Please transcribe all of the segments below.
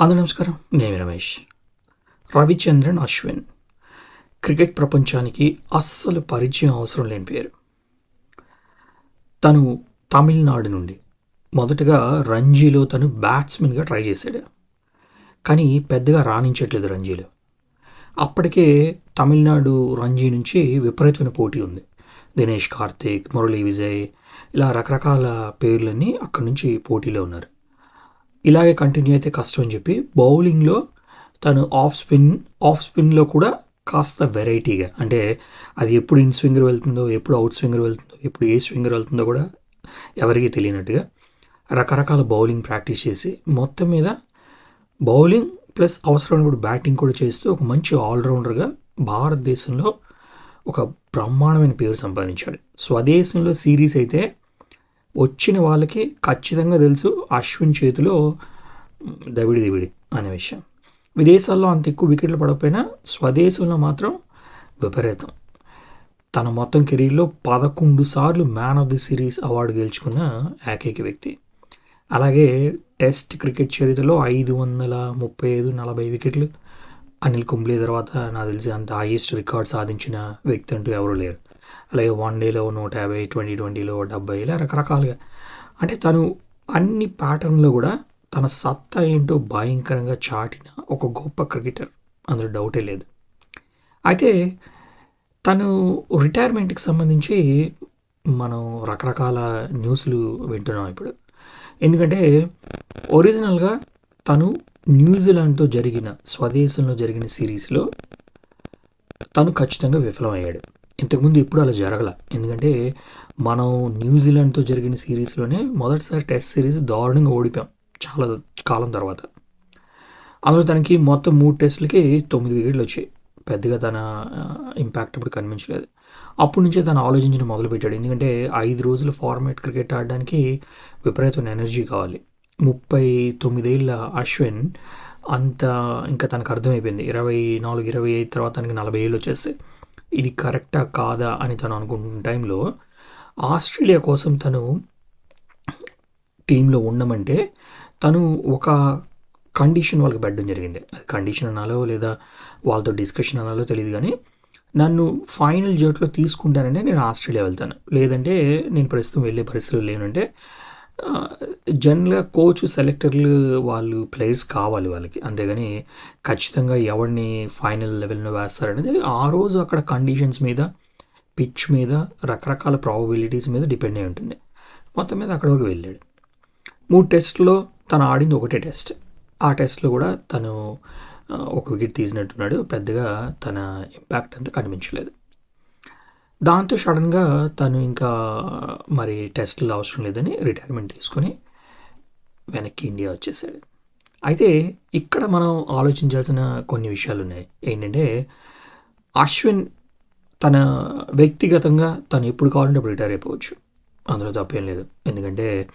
అందు నమస్కారం. నేను రమేష్. రవిచంద్రన్ అశ్విన్. క్రికెట్ ప్రపంచానికి అస్సలు పరిచయం అవసరం లేని పేరు. తను తమిళనాడు నుండి. మొదటగా రంజీలో తను బ్యాట్స్మెన్గా ట్రై చేశాడు. కానీ పెద్దగా రాణించట్లేదు రంజీలో. అప్పటికే తమిళనాడు రంజీ నుంచి విపరీతమైన పోటీ ఉంది. దినేష్ కార్తీక్ మురళీ విజయ్ ఇలా రకరకాల పేర్లన్నీ అక్కడి నుంచి పోటీలో ఉన్నారు. ఇలాగే కంటిన్యూ అయితే కష్టం అని చెప్పి బౌలింగ్లో తను ఆఫ్ స్పిన్ ఆఫ్ స్పిన్లో కూడా కాస్త వెరైటీగా అంటే అది ఎప్పుడు ఇన్ స్వింగర్ వెళ్తుందో ఎప్పుడు అవుట్ స్వింగర్ వెళ్తుందో ఎప్పుడు ఏ స్వింగర్ వెళ్తుందో కూడా ఎవరికీ తెలియనట్టుగా రకరకాల బౌలింగ్ ప్రాక్టీస్ చేసి మొత్తం మీద బౌలింగ్ ప్లస్ అవసరమైనప్పుడు బ్యాటింగ్ కూడా చేస్తూ ఒక మంచి ఆల్రౌండర్గా భారతదేశంలో ఒక బ్రహ్మాండమైన పేరు సంపాదించాడు. స్వదేశంలో సిరీస్ అయితే వచ్చిన వాళ్ళకి ఖచ్చితంగా తెలుసు అశ్విన్ చేతిలో దవిడి దివిడి అనే విషయం. విదేశాల్లో అంత ఎక్కువ వికెట్లు పడకపోయినా స్వదేశంలో మాత్రం విపరీతం. తన మొత్తం కెరీర్లో పదకొండు సార్లు man of the series award గెలుచుకున్న ఏకైక వ్యక్తి. అలాగే టెస్ట్ క్రికెట్ చరిత్రలో ఐదు వందల ముప్పై ఐదు నలభై వికెట్లు అనిల్ కుంబ్లీ తర్వాత నాకు తెలిసి అంత హైయెస్ట్ రికార్డ్ సాధించిన వ్యక్తి అంటూ ఎవరు లేరు. అలాగే వన్ డేలో నూట యాభై ట్వంటీ ట్వంటీలో డెబ్బై ఇలా రకరకాలుగా. అంటే తను అన్ని ప్యాటర్న్లో కూడా తన సత్తా ఏంటో భయంకరంగా చాటిన ఒక గొప్ప క్రికెటర్. అందులో డౌటే లేదు. అయితే తను రిటైర్మెంట్కి సంబంధించి మనం రకరకాల న్యూస్లు వింటున్నాం ఇప్పుడు. ఎందుకంటే ఒరిజినల్గా తను న్యూజిలాండ్తో జరిగిన స్వదేశంలో జరిగిన సిరీస్లో తను ఖచ్చితంగా విఫలమయ్యాడు. ఇంతకుముందు ఎప్పుడు అలా జరగల. ఎందుకంటే మనం న్యూజిలాండ్తో జరిగిన సిరీస్లోనే మొదటిసారి టెస్ట్ సిరీస్ దారుణంగా ఓడిపోయాం చాలా కాలం తర్వాత. అందులో తనకి మొత్తం మూడు టెస్టులకి తొమ్మిది వికెట్లు వచ్చాయి. పెద్దగా తన ఇంపాక్ట్ ఇప్పుడు కనిపించలేదు. అప్పటి నుంచే తను ఆలోచించడం మొదలుపెట్టాడు. ఎందుకంటే ఐదు రోజులు ఫార్మేట్ క్రికెట్ ఆడడానికి విపరీతమైన ఎనర్జీ కావాలి. ముప్పై తొమ్మిదేళ్ళ అశ్విన్ అంత ఇంకా తనకు అర్థమైపోయింది. ఇరవై నాలుగు ఇరవై ఐదు తర్వాత తనకి నలభై ఏళ్ళు వచ్చేస్తాయి. ఇది కరెక్టా కాదా అని తను అనుకుంటున్న టైంలో ఆస్ట్రేలియా కోసం తను టీంలో ఉండమంటే తను ఒక కండిషన్ వాళ్ళకి పెట్టడం జరిగింది. అది కండిషన్ అనాలో లేదా వాళ్ళతో డిస్కషన్ అనాలో తెలియదు కానీ నన్ను ఫైనల్ జట్లో తీసుకుంటానంటే నేను ఆస్ట్రేలియా వెళ్తాను. లేదంటే నేను ప్రస్తుతం వెళ్ళే పరిస్థితులు లేనంటే జనరల్గా కోచ్ సెలెక్టర్లు వాళ్ళు ప్లేయర్స్ కావాలి వాళ్ళకి. అంతేగాని ఖచ్చితంగా ఎవరిని ఫైనల్ లెవెల్లో వేస్తారనేది ఆ రోజు అక్కడ కండిషన్స్ మీద పిచ్ మీద రకరకాల ప్రాబబిలిటీస్ మీద డిపెండ్ అయి ఉంటుంది. మొత్తం మీద అక్కడ వరకు వెళ్ళాడు. మూడు టెస్ట్లో తను ఆడింది ఒకటే టెస్ట్. ఆ టెస్ట్లో కూడా తను ఒక వికెట్ తీసినట్టున్నాడు. పెద్దగా తన ఇంపాక్ట్ అంతా కనిపించలేదు. దాంతో సడన్గా తను ఇంకా మరి టెస్టులు అవసరం లేదని రిటైర్మెంట్ తీసుకొని వెనక్కి ఇండియా వచ్చేసాడు. అయితే ఇక్కడ మనం ఆలోచించాల్సిన కొన్ని విషయాలు ఉన్నాయి ఏంటంటే అశ్విన్ తన వ్యక్తిగతంగా తను ఎప్పుడు కావాలంటే అప్పుడు రిటైర్ అయిపోవచ్చు. అందులో తప్పేం లేదు. ఎందుకంటే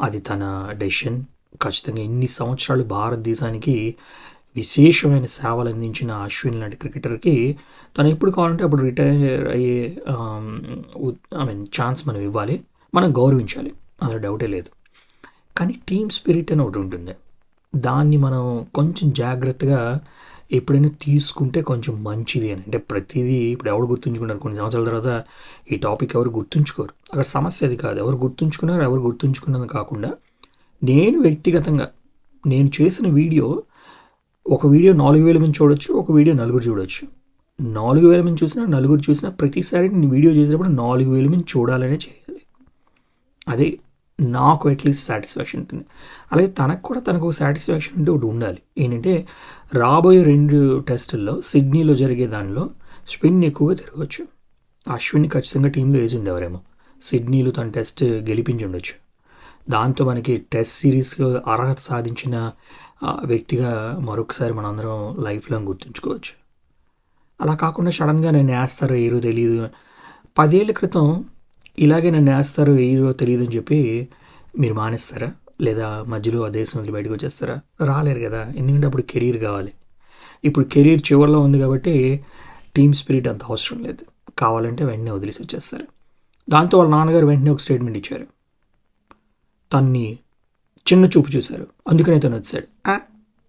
అది తన డెసిషన్. ఖచ్చితంగా ఇన్ని సంవత్సరాలు భారతదేశానికి విశేషమైన సేవలు అందించిన అశ్విన్ లాంటి క్రికెటర్కి తను ఎప్పుడు కావాలంటే అప్పుడు రిటైర్ అయ్యే ఐ మీన్ ఛాన్స్ మనం ఇవ్వాలి మనం గౌరవించాలి. అందులో డౌటే లేదు. కానీ టీమ్ స్పిరిట్ అని ఒకటి ఉంటుంది. దాన్ని మనం కొంచెం జాగ్రత్తగా ఎప్పుడైనా తీసుకుంటే కొంచెం మంచిది అని. అంటే ప్రతిదీ ఇప్పుడు ఎవరు గుర్తుంచుకున్నారు కొన్ని సంవత్సరాల తర్వాత ఈ టాపిక్ ఎవరు గుర్తుంచుకోరు. అక్కడ సమస్య అది కాదు. ఎవరు గుర్తుంచుకున్నారు ఎవరు గుర్తుంచుకున్నది కాకుండా నేను వ్యక్తిగతంగా నేను చేసిన వీడియో ఒక వీడియో నాలుగు వేల మంది చూడొచ్చు ఒక వీడియో నలుగురు చూడొచ్చు. నాలుగు వేల మంది చూసినా నలుగురు చూసినా ప్రతిసారి నేను వీడియో చేసినప్పుడు నాలుగు వేల మంది చూడాలనే చేయాలి. అదే నాకు అట్లీస్ట్ సాటిస్ఫాక్షన్ ఉంటుంది. అలాగే తనకు కూడా తనకు ఒక సాటిస్ఫాక్షన్ అంటే ఒకటి ఉండాలి. ఏంటంటే రాబోయే రెండు టెస్టుల్లో సిడ్నీలో జరిగే దానిలో స్పిన్ ఎక్కువగా తిరగవచ్చు అశ్విన్ ఖచ్చితంగా టీంలో వేసి ఉండేవారేమో. సిడ్నీలో తన టెస్ట్ గెలిపించి ఉండొచ్చు. దాంతో మనకి టెస్ట్ సిరీస్లో అర్హత సాధించిన వ్యక్తిగా మరొకసారి మనందరం లైఫ్ లాంగ్ గుర్తుంచుకోవచ్చు. అలా కాకుండా సడన్గా నన్ను వేస్తారో ఏరో తెలియదు పదేళ్ళ క్రితం ఇలాగే నన్ను వేస్తారో ఏరో తెలియదు అని చెప్పి మీరు మానేస్తారా? లేదా మధ్యలో ఆ దేశం వదిలి బయటకు వచ్చేస్తారా? రాలేరు కదా. ఎందుకంటే అప్పుడు కెరీర్ కావాలి. ఇప్పుడు కెరీర్ చివరిలో ఉంది కాబట్టి టీమ్ స్పిరిట్ అంత అవసరం లేదు. కావాలంటే వెంటనే వదిలేసి వచ్చేస్తారు. దాంతో వాళ్ళ నాన్నగారు వెంటనే ఒక స్టేట్మెంట్ ఇచ్చారు. తన్ని చిన్న చూపు చూశారు. అందుకనే తను వచ్చాడు.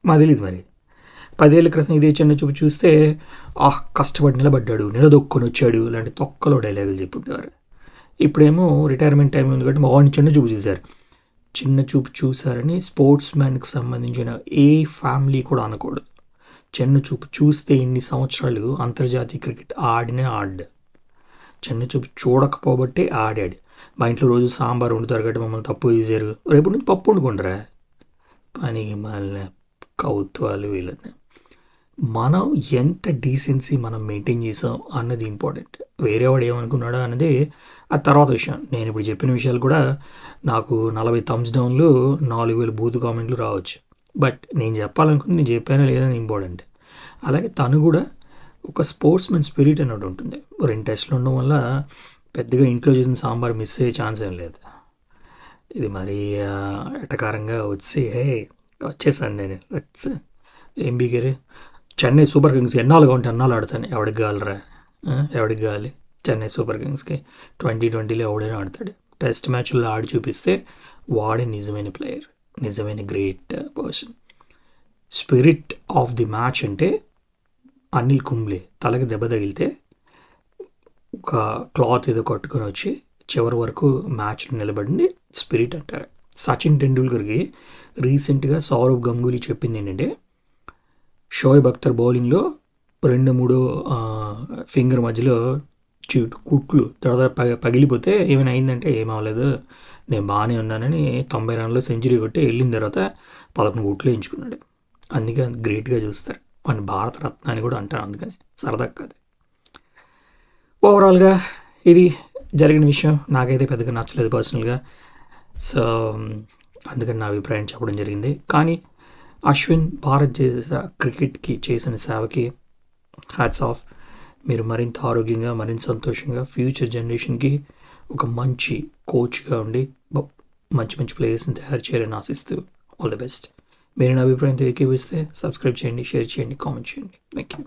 మా తెలియదు మరి. పదేళ్ళ క్రితం ఇదే చిన్న చూపు చూస్తే ఆహ్ కష్టపడి నిలబడ్డాడు నిలదొక్కొని వచ్చాడు ఇలాంటి తొక్కలో డైలాగులు చెప్పుండేవారు. ఇప్పుడేమో రిటైర్మెంట్ టైం ఉంది కాబట్టి మా వాడిని చిన్న చూపు చూశారు. చిన్న చూపు చూశారని స్పోర్ట్స్ మ్యాన్కి సంబంధించిన ఏ ఫ్యామిలీ కూడా అనకూడదు. చిన్న చూపు చూస్తే ఇన్ని సంవత్సరాలు అంతర్జాతీయ క్రికెట్ ఆడినే ఆడాడు. చిన్న చూపు చూడకపోబట్టే ఆడాడు. మా ఇంట్లో రోజు సాంబార్ వండుతారు కాబట్టి మమ్మల్ని తప్పు చేశారు. రేపు నుంచి పప్పు వండుకుంటారా? పని మళ్ళీ కౌత్వాలు వీళ్ళని. మనం ఎంత డీసెన్సీ మనం మెయింటైన్ చేసాం అన్నది ఇంపార్టెంట్ వేరేవాడు ఏమనుకున్నాడో అన్నది ఆ తర్వాత విషయం. నేను ఇప్పుడు చెప్పిన విషయాలు కూడా నాకు నలభై థమ్స్ డౌన్లు నాలుగు వేల బూత్ కామెంట్లు రావచ్చు. బట్ నేను చెప్పాలనుకుంటే నేను చెప్పానా లేదని ఇంపార్టెంట్ అలాగే తను కూడా ఒక స్పోర్ట్స్ మెన్ స్పిరిట్ అన్నట్టు ఉంటుంది. రెండు టెస్ట్లు ఉండడం వల్ల పెద్దగా ఇంట్లో చేసిన సాంబార్ మిస్ అయ్యే ఛాన్స్ ఏం లేదు. ఇది మరి ఎటకారంగా వచ్చి హే వచ్చేసాను నేను. వచ్చి ఏం బీగారు? చెన్నై సూపర్ కింగ్స్ ఎన్నాళ్ళుగా ఉంటే అన్నాళ్ళు ఆడతాను. ఎవడికి కావాలరా ఎవడికి కావాలి చెన్నై సూపర్ కింగ్స్కి ట్వంటీ ట్వంటీలో ఎవడైనా ఆడతాడు. టెస్ట్ మ్యాచ్లో ఆడి చూపిస్తే వాడే నిజమైన ప్లేయర్ నిజమైన great person spirit of the match అంటే అనిల్ కుంబ్లే తలకి దెబ్బ తగిలితే ఒక క్లాత్ ఏదో కట్టుకొని వచ్చి చివరి వరకు మ్యాచ్లో నిలబడింది స్పిరిట్ అంటారు. సచిన్ టెండూల్కర్కి రీసెంట్గా సౌరవ్ గంగూలీ చెప్పింది ఏంటంటే షోయబ్ అఖ్తర్ బౌలింగ్లో రెండు మూడు ఫింగర్ మధ్యలో చీటు కుట్లు తర్వాత పగ పగిలిపోతే ఏమైనా అయిందంటే ఏమవలేదు నేను బాగానే ఉన్నానని తొంభై రన్లో సెంచరీ కొట్టి వెళ్ళిన తర్వాత పదకొండు కుట్లు ఎంచుకున్నాడు. అందుకే గ్రేట్గా చూస్తారు. మన భారత రత్నాన్ని కూడా అంటారు అందుకని. సరదా కాదు. ఓవరాల్గా ఇది జరిగిన విషయం నాకైతే పెద్దగా నచ్చలేదు పర్సనల్గా సో అందుకని నా అభిప్రాయం చెప్పడం జరిగింది. కానీ అశ్విన్ భారతదేశ క్రికెట్కి చేసిన సేవకి హ్యాట్స్ ఆఫ్ మీరు మరింత ఆరోగ్యంగా మరింత సంతోషంగా ఫ్యూచర్ జనరేషన్కి ఒక మంచి కోచ్గా ఉండి మంచి మంచి ప్లేయర్స్ని తయారు చేయాలని ఆశిస్తూ ఆల్ ది బెస్ట్ మీరు నా అభిప్రాయం ఏకీవిస్తే సబ్స్క్రైబ్ చేయండి షేర్ చేయండి కామెంట్ చేయండి. Thank you